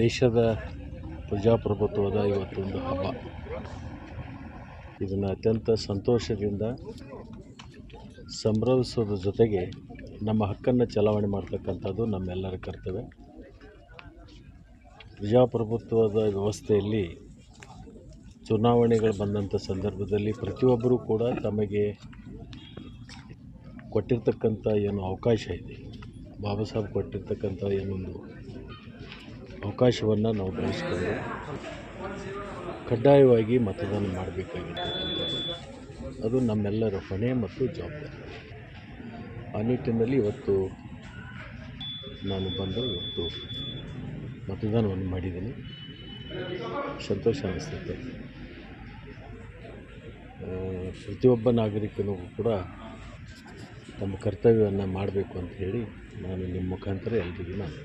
ದೇಶದ ಪ್ರಜಾಪ್ರಭುತ್ವದ ಇವತ್ತೊಂದು ಹಬ್ಬ. ಇದನ್ನು ಅತ್ಯಂತ ಸಂತೋಷದಿಂದ ಸಂಭ್ರಮಿಸೋದ್ರ ಜೊತೆಗೆ ನಮ್ಮ ಹಕ್ಕನ್ನು ಚಲಾವಣೆ ಮಾಡ್ತಕ್ಕಂಥದ್ದು ನಮ್ಮೆಲ್ಲರ ಕರ್ತವ್ಯ. ಪ್ರಜಾಪ್ರಭುತ್ವದ ವ್ಯವಸ್ಥೆಯಲ್ಲಿ ಚುನಾವಣೆಗಳು ಬಂದಂಥ ಸಂದರ್ಭದಲ್ಲಿ ಪ್ರತಿಯೊಬ್ಬರೂ ಕೂಡ ತಮಗೆ ಕೊಟ್ಟಿರ್ತಕ್ಕಂಥ ಏನು ಅವಕಾಶ ಇದೆ. ಬಾಬಾ ಸಾಹೇಬ್ ಕೊಟ್ಟಿರ್ತಕ್ಕಂಥ ಏನೊಂದು ಅವಕಾಶವನ್ನು ನಾವು ಬಯಸ್ಕೊಂಡು ಕಡ್ಡಾಯವಾಗಿ ಮತದಾನ ಮಾಡಬೇಕಾಗಿರ್ತಕ್ಕಂಥದ್ದು. ಅದು ನಮ್ಮೆಲ್ಲರ ಹೊಣೆ ಮತ್ತು ಜವಾಬ್ದಾರಿ. ಆ ನಿಟ್ಟಿನಲ್ಲಿ ಇವತ್ತು ನಾನು ಬಂದು ಇವತ್ತು ಮತದಾನವನ್ನು ಮಾಡಿದ್ದೀನಿ. ಸಂತೋಷ ಅನಿಸ್ತೈತೆ. ಪ್ರತಿಯೊಬ್ಬ ನಾಗರಿಕನೂ ಕೂಡ ತಮ್ಮ ಕರ್ತವ್ಯವನ್ನು ಮಾಡಬೇಕು ಅಂತ ಹೇಳಿ ನಾನು ನಿಮ್ಮ ಮುಖಾಂತರ ಎಲ್ರಿಗೂ ನಾನು